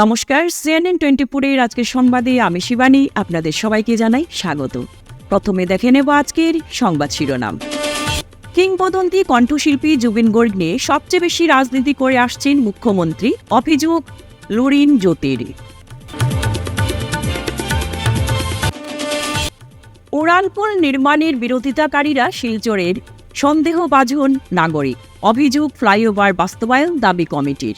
নমস্কার CNN twenty ফোরের আজকের সংবাদে আমি শিবানী, আপনাদের সবাইকে জানাই স্বাগত। প্রথমে দেখে নেব আজকের সংবাদ শিরোনাম। কিংবদন্তি কণ্ঠশিল্পী জুবিন গোর্গ নিয়ে সবচেয়ে বেশি রাজনীতি করে আসছেন মুখ্যমন্ত্রী, অভিযোগ লুরিন জ্যোতির। উড়ালপুল নির্মাণের বিরোধিতাকারীরা শিলচরের সন্দেহভাজন নাগরিক। অভিযোগ ফ্লাইওভার বাস্তবায়ন দাবি কমিটির।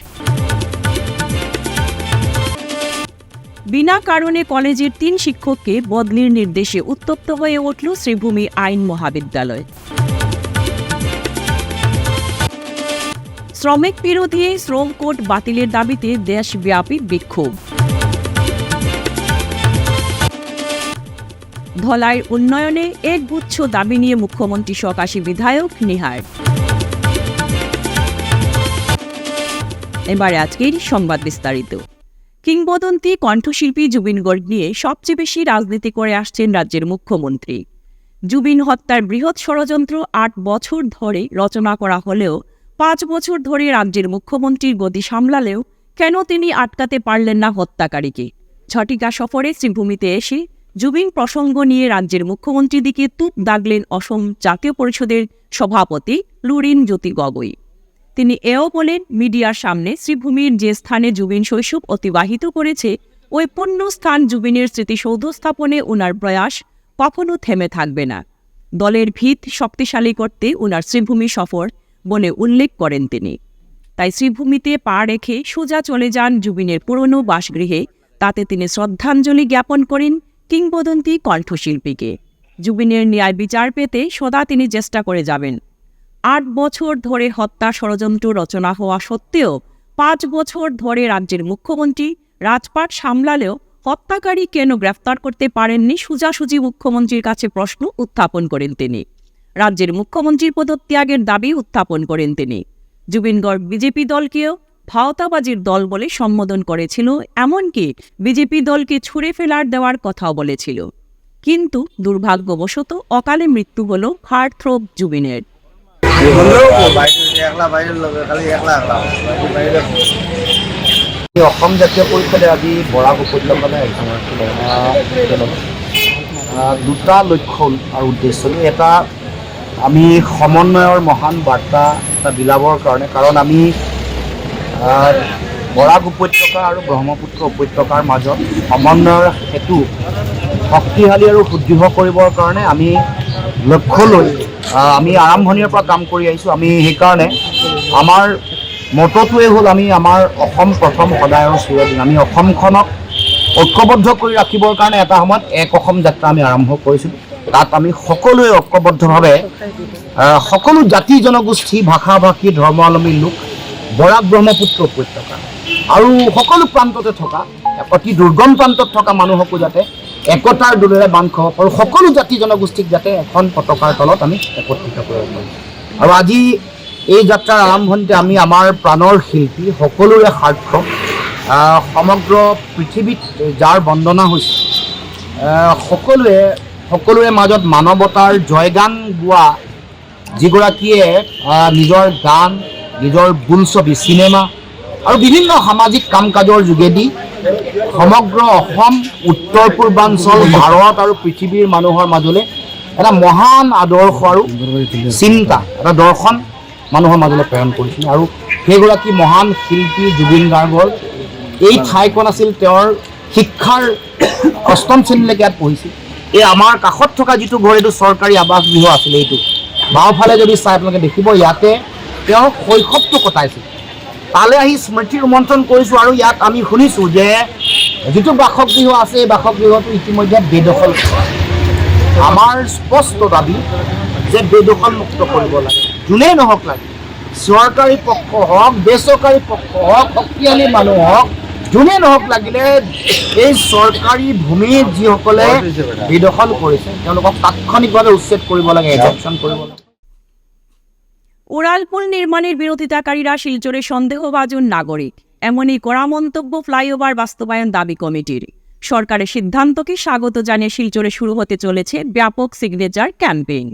বিনা কারণে কলেজের তিন শিক্ষককে বদলির নির্দেশে উত্তপ্ত হয়ে উঠল শ্রীভূমি আইন মহাবিদ্যালয়। শ্রমিক বিরোধী শ্রম কোড বাতিলের দাবিতে দেশব্যাপী বিক্ষোভ। ধলাইয়ের উন্নয়নে এক গুচ্ছ দাবি নিয়ে মুখ্যমন্ত্রী সকাশী বিধায়ক নিহার। এবারে আজকের সংবাদ বিস্তারিত। কিংবদন্তি কণ্ঠশিল্পী জুবিন গর্গ নিয়ে সবচেয়ে বেশি রাজনীতি করে আসছেন রাজ্যের মুখ্যমন্ত্রী। জুবিন হত্যার বৃহৎ ষড়যন্ত্র আট বছর ধরে রচনা করা হলেও পাঁচ বছর ধরে রাজ্যের মুখ্যমন্ত্রীর গতি সামলালেও কেন তিনি আটকাতে পারলেন না হত্যাকারীকে? ছটিকা সফরে শ্রীভূমিতে এসে জুবিন প্রসঙ্গ নিয়ে রাজ্যের মুখ্যমন্ত্রীর দিকে তুপ দাগলেন অসম জাতীয় পরিষদের সভাপতি লুরিন জ্যোতি গগৈ। তিনি এও বলেন, মিডিয়ার সামনে শ্রীভূমির যে স্থানে জুবিন শৈশব অতিবাহিত করেছে, ওই পুণ্য স্থান জুবিনের স্মৃতিসৌধ স্থাপনে উনার প্রয়াস কখনো থেমে থাকবে না। দলের ভিত শক্তিশালী করতে উনার শ্রীভূমি সফর বলে উল্লেখ করেন তিনি। তাই শ্রীভূমিতে পা রেখে সোজা চলে যান জুবিনের পুরনো বাসগৃহে। তাতে তিনি শ্রদ্ধাঞ্জলি জ্ঞাপন করেন কিংবদন্তি কণ্ঠশিল্পীকে। জুবিনের ন্যায় বিচার পেতে সদা তিনি চেষ্টা করে যাবেন। আট বছর ধরে হত্যা ষড়যন্ত্র রচনা হওয়া সত্ত্বেও পাঁচ বছর ধরে রাজ্যের মুখ্যমন্ত্রী রাজপাট সামলালেও হত্যাকারী কেন গ্রেফতার করতে পারেননি সোজাসুজি মুখ্যমন্ত্রীর কাছে প্রশ্ন উত্থাপন করেন তিনি। রাজ্যের মুখ্যমন্ত্রীর পদত্যাগের দাবি উত্থাপন করেন তিনি। জুবিনগড় বিজেপি দলকেও ভাওতাবাজির দল বলে সম্বোধন করেছিল, এমনকি বিজেপি দলকে ছুঁড়ে ফেলার দেওয়ার কথাও বলেছিল। কিন্তু দুর্ভাগ্যবশত অকালে মৃত্যু হল হার্টথ্রোব জুবিনের। অসম জাতীয় পৰিষদে বৰাক দুটা লক্ষ্য আৰু উদ্দেশ্য এটা, আমি সমন্বয়ৰ মহান বাৰ্তা এটা বিলাবৰ কাৰণে, কাৰণ আমি বৰাক উপত্যকা আৰু ব্ৰহ্মপুত্ৰ উপত্যকাৰ মাজত সমন্বয়ৰ সেতু শক্তিশালী আৰু সুদৃঢ় কৰিবৰ কাৰণে আমি লক্ষ্য লৈ আমি আৰম্ভণিৰ পৰা কাম কৰি আহিছোঁ। আমি সেইকাৰণে আমাৰ মটটোৱে হ'ল আমি আমাৰ অসম প্ৰথম সদায় আৰু চিৰদিন। আমি অসমখনক ঐক্যবদ্ধ কৰি ৰাখিবৰ কাৰণে এটা সময়ত এক অসম যাত্ৰা আমি আৰম্ভ কৰিছিলোঁ তাত আমি সকলোৱে ঐক্যবদ্ধভাৱে সকলো জাতি জনগোষ্ঠী ভাষা ভাষী ধৰ্মাৱলম্বী লোক বৰাক ব্ৰহ্মপুত্ৰ উপত্যকা। আৰু সকলো প্ৰান্ততে থকা অতি দুৰ্গম প্ৰান্তত থকা মানুহকো যাতে একতাৰ দোলেৰে বান্ধ খাব পাৰোঁ সকলো জাতি জনগোষ্ঠীক যাতে এখন পতাকাৰ তলত আমি একত্ৰিত কৰিব পাৰোঁ। আৰু আজি এই যাত্ৰাৰ আৰম্ভণিতে আমি আমাৰ প্ৰাণৰ শিল্পী সকলোৰে স্বাৰ্থ আহ, সমগ্ৰ পৃথিৱীত যাৰ বন্দনা হৈছে সকলোৱে সকলোৰে মাজত মানৱতাৰ জয়গান গোৱা যিগৰাকীয়ে নিজৰ গান নিজৰ বোলছবি চিনেমা আৰু বিভিন্ন সামাজিক কাম কাজৰ যোগেদি সমগ্ৰ অসম উত্তৰ পূৰ্বাঞ্চল ভাৰত আৰু পৃথিৱীৰ মানুহৰ মাজলৈ এটা মহান আদৰ্শ আৰু চিন্তা, এটা দৰ্শন মানুহৰ মাজলৈ প্ৰেৰণ কৰিছিল। আৰু সেইগৰাকী মহান শিল্পী জুবিন গাৰ্গৰ এই ঠাইখন আছিল তেওঁৰ শিক্ষাৰ অষ্টম শ্ৰেণীলৈকে ইয়াত পঢ়িছিল। এই আমাৰ কাষত থকা যিটো ঘৰ, এইটো চৰকাৰী আৱাস গৃহ আছিলে এইটো। বাওঁফালে যদি চাই আপোনালোকে দেখিব, ইয়াতে তেওঁ শৈশৱটো কটাইছিল। তালৈ আহি স্মৃতি ৰোমন্থন কৰিছোঁ আৰু ইয়াত আমি শুনিছোঁ যে যিটো বাসগৃহ আছে এই বাসগৃহটো ইতিমধ্যে বেদখল আমাৰ স্পষ্ট দাবি যে বেদখল মুক্ত কৰিব লাগে। যোনেই নহওক লাগে চৰকাৰী পক্ষ হওক বেচৰকাৰী পক্ষ হওক শক্তিশালী মানুহ হওক যোনেই নহওক লাগিলে এই চৰকাৰী ভূমি যিসকলে বেদখল কৰিছে তেওঁলোকক তাৎক্ষণিকভাৱে উচ্ছেদ কৰিব লাগে এজেকশ্যন কৰিব লাগে। উড়ালপুল নির্মাণের বিরোধিতাকারীরা শিলচরে সন্দেহভাজন নাগরিক। এমনই কড়া মন্তব্য ফ্লাইওভার বাস্তবায়ন দাবি কমিটির। সরকারের সিদ্ধান্তকে স্বাগত জানিয়ে শিলচরে শুরু হতে চলেছে ব্যাপক সিগনেচার ক্যাম্পেইন।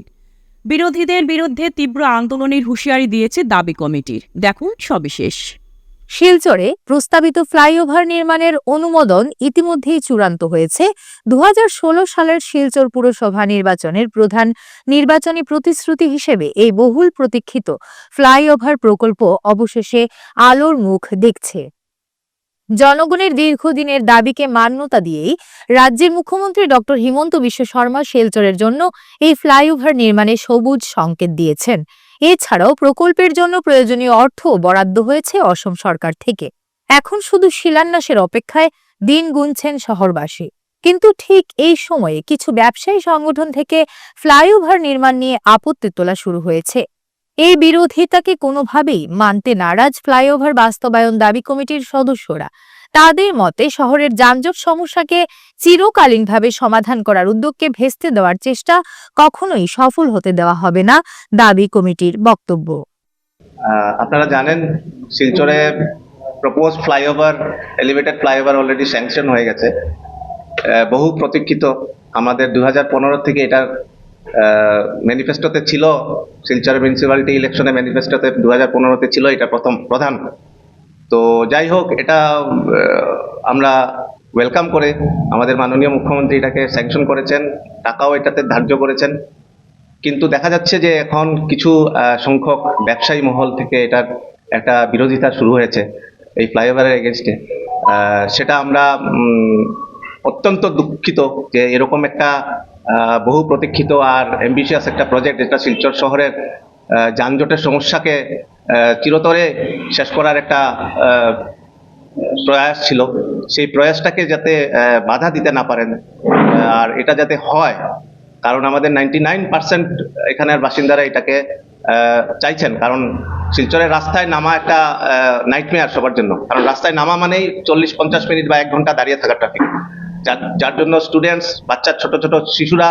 বিরোধীদের বিরুদ্ধে তীব্র আন্দোলনের হুঁশিয়ারি দিয়েছে দাবি কমিটির। দেখুন সবিশেষ। শিলচরে প্রস্তাবিত ফ্লাইওভার নির্মাণের অনুমোদন ইতিমধ্যেই চূড়ান্ত হয়েছে। দু হাজার ষোলো সালের শিলচর পুরসভা নির্বাচনের প্রধান নির্বাচনী প্রতিশ্রুতি হিসেবে এই বহুল প্রতীক্ষিত ফ্লাইওভার প্রকল্প অবশেষে আলোর মুখ দেখছে। জনগণের দীর্ঘদিনের দাবিকে মান্যতা দিয়েই রাজ্যের মুখ্যমন্ত্রী ডক্টর হিমন্ত বিশ্ব শর্মা শিলচরের জন্য এই ফ্লাইওভার নির্মাণে সবুজ সংকেত দিয়েছেন। এছাড়াও প্রকল্পের জন্য প্রয়োজনীয় অর্থ বরাদ্দ হয়েছে অসম সরকার থেকে। এখন শুধু শিলান্যাসের অপেক্ষায় দিন গুনছেন শহরবাসী। কিন্তু ঠিক এই সময়ে কিছু ব্যবসায়ী সংগঠন থেকে ফ্লাইওভার নির্মাণ নিয়ে আপত্তি তোলা শুরু হয়েছে। এই বিরোধিতাকে কোনোভাবেই মানতে নারাজ ফ্লাইওভার বাস্তবায়ন দাবি কমিটির সদস্যরা। তাদের মতে, শহরের যানজট সমস্যাকে চিরকালীনভাবে সমাধান করার উদ্যোগকে ভেস্তে দেওয়ার চেষ্টা কখনোই সফল হতে দেওয়া হবে না দাবি কমিটির বক্তব্য। আপনারা জানেন, শিলচরে propose flyover elevated flyover already sanction হয়ে গেছে। বহু প্রতীক্ষিত। আমাদের দু থেকে এটার ম্যানিফেস্টোতে ছিল, শিলচর মিউনিসিপ্যালিটি ইলেকশনে ম্যানিফেস্টোতে দু হাজার পনেরোতে ছিল, এটা প্রথম, প্রধান। তো যাই হোক, এটা আমরা ওয়েলকাম করে, আমাদের মাননীয় মুখ্যমন্ত্রী এটাকে স্যাংশন করেছেন, টাকাও এটাতে ধার্য করেছেন। কিন্তু দেখা যাচ্ছে যে এখন কিছু সংখ্যক ব্যবসায়ী মহল থেকে এটার একটা বিরোধিতা শুরু হয়েছে, এই ফ্লাইওভারের এগেনস্টে সেটা আমরা অত্যন্ত দুঃখিত যে এরকম একটা বহু প্রতীক্ষিত আর অ্যাম্বিশিয়াস একটা প্রজেক্ট যেটা শিলচর শহরের যানজটের সমস্যাকে চিরতরে শেষ করার একটা প্রয়াস ছিল। সেই প্রয়াসটাকে যাতে বাধা দিতে না পারেন আর এটা যাতে হয়, কারণ আমাদের নাইনটি নাইন পার্সেন্ট এখানের বাসিন্দারা এটাকে চাইছেন। কারণ শিলচরের রাস্তায় নামা একটা নাইটমেয়ার সবার জন্য। কারণ রাস্তায় নামা মানেই চল্লিশ পঞ্চাশ মিনিট বা এক ঘণ্টা দাঁড়িয়ে থাকা ট্রাফিক যার জন্য স্টুডেন্টস বাচ্চা, ছোট ছোট শিশুরা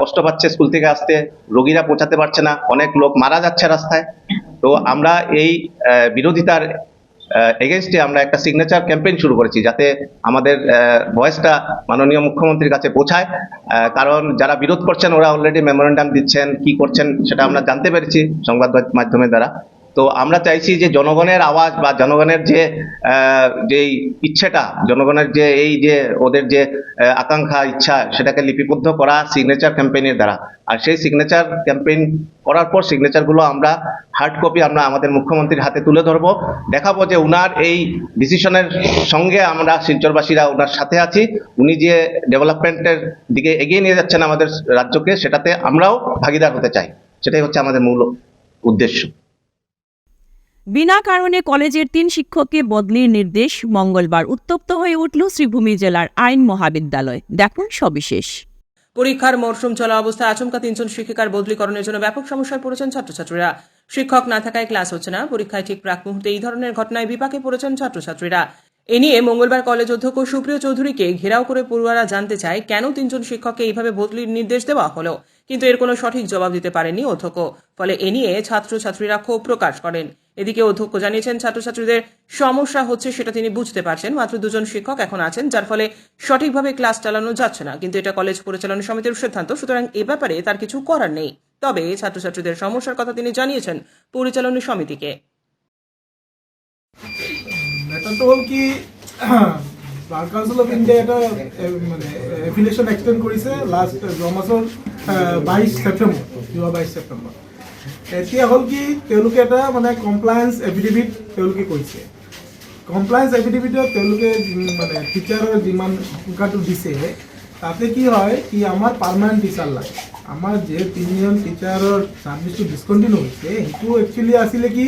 কষ্ট পাচ্ছে স্কুল থেকে আসতে, রোগীরা পৌঁছাতে পারছে না, অনেক লোক মারা যাচ্ছে রাস্তায়। তো আমরা এই বিরোধিতার এগেনস্টে আমরা একটা সিগনেচার ক্যাম্পেইন শুরু করেছি যাতে আমাদের ভয়েসটা মাননীয় মুখ্যমন্ত্রীর কাছে পৌঁছায়। কারণ যারা বিরোধ করছেন, ওরা অলরেডি মেমোরেন্ডাম দিচ্ছেন, কি করছেন, সেটা আমরা জানতে পেরেছি সংবাদ মাধ্যমের দ্বারা। তো আমরা চাইছি যে জনগণের আওয়াজ বা জনগণের যে যেই ইচ্ছেটা, জনগণের যে, এই যে, ওদের যে আকাঙ্ক্ষা, ইচ্ছা, সেটাকে লিপিবদ্ধ করা সিগনেচার ক্যাম্পেইনের দ্বারা। আর সেই সিগনেচার ক্যাম্পেইন করার পর সিগনেচারগুলো আমরা হার্ড কপি আমরা আমাদের মুখ্যমন্ত্রীর হাতে তুলে ধরবো। দেখাবো যে উনার এই ডিসিশনের সঙ্গে আমরা শিলচরবাসীরা ওনার সাথে আছি। উনি যে ডেভেলপমেন্টের দিকে এগিয়ে নিয়ে যাচ্ছেন আমাদের রাজ্যকে, সেটাতে আমরাও ভাগিদার হতে চাই। সেটাই হচ্ছে আমাদের মূল উদ্দেশ্য। বিনা কারণে কলেজের তিন শিক্ষককে বদলির নির্দেশ মঙ্গলবার উত্তপ্ত হয়ে উঠল শ্রীভূমি জেলার আইন মহাবিদ্যালয়। দেখুন সবিশেষ। পরীক্ষার মরশুম চলা অবস্থায় আচমকা তিনজন শিক্ষিকার বদলিকরণের জন্য ব্যাপক সমস্যায় পড়েছেন ছাত্রছাত্রীরা। শিক্ষক না থাকায় ক্লাস হচ্ছে না। পরীক্ষায় ঠিক প্রাক মুহূর্তে এই ধরনের ঘটনায় বিপাকে পড়েছেন ছাত্রছাত্রীরা। এ নিয়ে মঙ্গলবার কলেজ অধ্যক্ষ সুপ্রিয় চৌধুরীকে ঘেরাও করে পড়ুয়ারা জানতে চায়, কেন তিনজন শিক্ষককে এইভাবে বদলির নির্দেশ দেওয়া হলো? কিন্তু এর কোনো সঠিক জবাব দিতে পারেনি অধ্যক্ষ। ফলে এ নিয়ে ছাত্রছাত্রীরা ক্ষোভ প্রকাশ করেন। এদিকে অধ্যক্ষ জানিয়েছেন, ছাত্রছাত্রীদের সমস্যা হচ্ছে সেটা তিনি বুঝতে পারছেন। মাত্র দুজন শিক্ষক এখন আছেন, যার ফলে সঠিকভাবে ক্লাস চালানো যাচ্ছে না। কিন্তু এটা কলেজ পরিচালনা সমিতির সিদ্ধান্ত। সুতরাং এ ব্যাপারে তার কিছু করার নেই। তবে ছাত্রছাত্রীদের সমস্যার কথা তিনি জানিয়েছেন পরিচালনা সমিতিকে। বার কাউন্সিল অফ ইণ্ডিয়া এটা মানে এফিলিয়েশ্যন এক্সটেণ্ড কৰিছে লাষ্ট যোৱা মাছৰ বাইছ ছেপ্টেম্বৰ যোৱা বাইছ ছেপ্টেম্বৰ এতিয়া হ'ল কি, তেওঁলোকে এটা মানে কমপ্লায়েন্স এফিডেভিট তেওঁলোকে কৰিছে কমপ্লায়েন্স এফিডেভিটত তেওঁলোকে মানে টিচাৰৰ যিমান সংখ্যাটো দিছে, তাতে কি হয় কি, আমাৰ পাৰ্মানেণ্ট টিচাৰ লাগে আমাৰ যে তিনিজন টিচাৰৰ ছাৰ্ভিচটো ডিছকণ্টিনিউ হৈছে, সেইটো একচুৱেলি আছিলে কি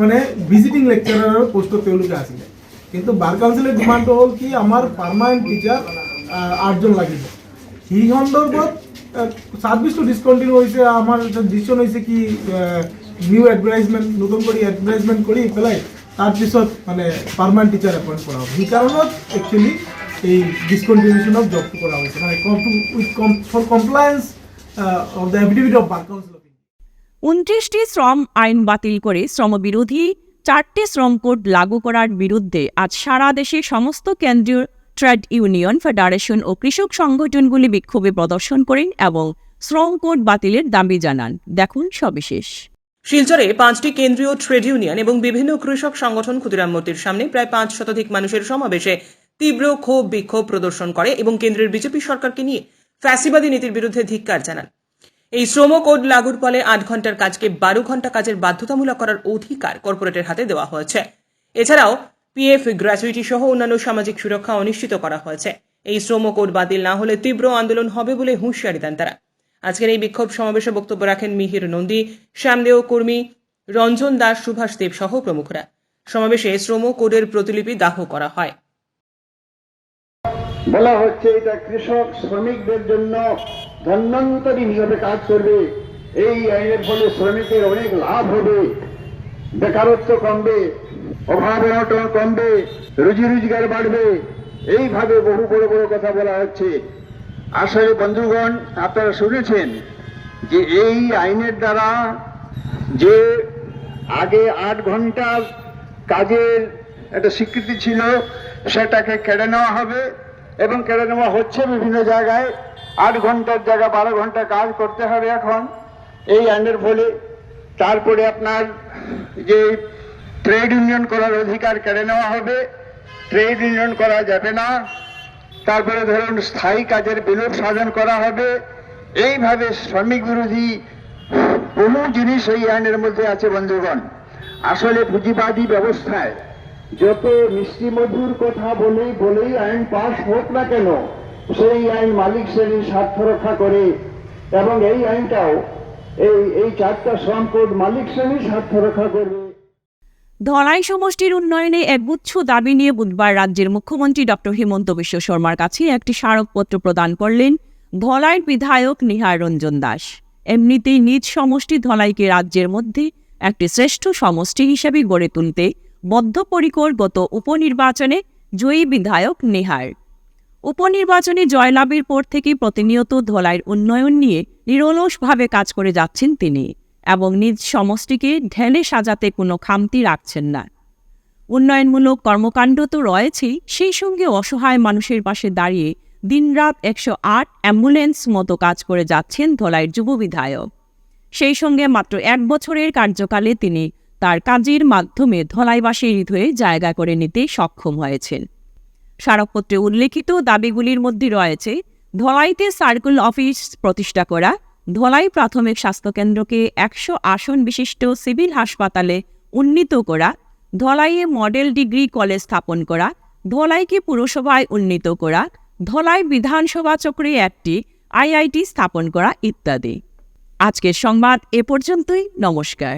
মানে ভিজিটিং লেকচাৰাৰৰ পষ্টত তেওঁলোকে আছিলে। কিন্তু বাৰ কাউন্সিলৰ ডিমাণ্ডটো হ'ল কি, আমাৰ পাৰ্মানেণ্ট টিচাৰ আঠজন লাগিব। সেই সন্দৰ্ভত ছাৰ্ভিচটো ডিছকণ্টিনিউ হৈছে আমাৰ ডিচিশ্যন হৈছে কি নিউ এডভাৰটাইজমেণ্ট নতুন কৰি এডভাৰটাইজমেণ্ট কৰি পেলাই তাৰপিছত মানে পাৰ্মানেণ্ট টিচাৰ এপইণ্ট কৰা হ'ব। সেই কাৰণত একচুৱেলি এই ডিছকণ্টিনিউশ্যন অফ জবটো কৰা হৈছে মানে for compliance of the affidavit of bar council উনত্রিশটি শ্রম আইন বাতিল করে শ্রমবিরোধী চারটি শ্রম কোড লাগু করার বিরুদ্ধে আজ সারা দেশে সমস্ত কেন্দ্রীয় ট্রেড ইউনিয়ন ফেডারেশন ও কৃষক সংগঠনগুলি বিক্ষোভে প্রদর্শন করেন এবং শ্রম কোড বাতিলের দাবি জানান। দেখুন সবিশেষ। শিলচরে পাঁচটি কেন্দ্রীয় ট্রেড ইউনিয়ন এবং বিভিন্ন কৃষক সংগঠন ক্ষুদিরাম মূর্তির সামনে প্রায় পাঁচ শতাধিক মানুষের সমাবেশে তীব্র ক্ষোভ, বিক্ষোভ প্রদর্শন করে এবং কেন্দ্রের বিজেপি সরকারকে নিয়ে ফ্যাসিবাদী নীতির বিরুদ্ধে ধিক্কার জানান। এই শ্রম কোড লাগুর ফলে আট ঘণ্টার কাজকে বারো ঘণ্টা কাজের বাধ্যতামূলক করার অধিকার কর্পোরেটের হাতে দেওয়া হয়েছে। এছাড়াও পিএফ গ্র্যাচুইটি সহ অন্যান্য সামাজিক সুরক্ষা অনিশ্চিত করা হয়েছে। এই শ্রম কোড বাতিল না হলে তীব্র আন্দোলন হবে বলে হুঁশিয়ারি দেন তারা। আজকের এই বিক্ষোভ সমাবেশে বক্তব্য রাখেন মিহির নন্দী, শ্যামদেও কর্মী রঞ্জন দাস, সুভাষ দেব সহ প্রমুখরা। সমাবেশে শ্রম কোডের প্রতিলিপি দাহ করা হয়। বলা হচ্ছে, এটা কৃষক শ্রমিকদের জন্য ধন্যন্তরী হিসাবে কাজ করবে। এই আইনের ফলে শ্রমিকের অনেক লাভ হবে। বেকারত্ব কমবে, অভাব অনটন কমবে, রুজি রোজগার বাড়বে। এইভাবে বহু বড় বড় কথা বলা হচ্ছে। আসলে বন্ধুগণ, আপনারা শুনেছেন যে এই আইনের দ্বারা যে আগে আট ঘণ্টা কাজের একটা স্বীকৃতি ছিল, সেটাকে কেড়ে নেওয়া হবে এবং কেড়ে নেওয়া হচ্ছে বিভিন্ন জায়গায়। আট ঘণ্টার জায়গা বারো ঘণ্টা কাজ করতে হবে এখন। এই আইনের ফলে তারপরে আপনার যে ট্রেড ইউনিয়ন করার অধিকার কেড়ে নেওয়া হবে, ট্রেড ইউনিয়ন করা যাবে না। তারপরে ধরুন স্থায়ী কাজের বিলোপ সাধন করা হবে। এইভাবে শ্রমিক বিরোধী বহু জিনিস এই আইনের মধ্যে আছে বন্ধুগণ। আসলে পুঁজিবাদী ব্যবস্থায় যত মিষ্টি মধুর কথা বলেই বলেই আইন পাশ হোক না কেন, সেই আইন মালিক শ্রেণির স্বার্থ রক্ষা করে এবং এই আইনটাও এই এই চারটা কোড মালিক স্বার্থ রক্ষা করবে। ধলাই সমষ্টির উন্নয়নে একগুচ্ছ দাবি নিয়ে বুধবার রাজ্যের মুখ্যমন্ত্রী ডক্টর হিমন্ত বিশ্ব শর্মার কাছে একটি স্মারকপত্র প্রদান করলেন ধলাইয়ের বিধায়ক নিহার রঞ্জন দাস। এমনিতেই নিজ সমষ্টি ধলাইকে রাজ্যের মধ্যে একটি শ্রেষ্ঠ সমষ্টি হিসেবে গড়ে তুলতে বদ্ধপরিকর গত উপনির্বাচনে জয়ী বিধায়ক নেহার। উপনির্বাচনে জয়লাভের পর থেকে প্রতিনিয়ত ধলাইয়ের উন্নয়ন নিয়ে নিরলসভাবে কাজ করে যাচ্ছেন তিনি এবং নিজ সমষ্টিকে ঢেলে সাজাতে কোনো খামতি রাখছেন না। উন্নয়নমূলক কর্মকাণ্ড তো রয়েছেই, সেই সঙ্গে অসহায় মানুষের পাশে দাঁড়িয়ে দিনরাত একশো আট অ্যাম্বুলেন্স মতো কাজ করে যাচ্ছেন ধলাইয়ের যুব বিধায়ক। সেই সঙ্গে মাত্র এক বছরের কার্যকালে তিনি তার কাজের মাধ্যমে ধলাইবাসীর হৃদয়ে জায়গা করে নিতে সক্ষম হয়েছেন। স্মারকপত্রে উল্লেখিত দাবিগুলির মধ্যে রয়েছে, ধলাইতে সার্কেল অফিস প্রতিষ্ঠা করা, ধলাই প্রাথমিক স্বাস্থ্যকেন্দ্রকে একশো আসন বিশিষ্ট সিভিল হাসপাতালে উন্নীত করা, ধলাইয়ে মডেল ডিগ্রি কলেজ স্থাপন করা, ধলাইকে পুরসভায় উন্নীত করা, ধলাই বিধানসভা চক্রে একটি আইআইটি স্থাপন করা ইত্যাদি। আজকের সংবাদ এ পর্যন্তই, নমস্কার।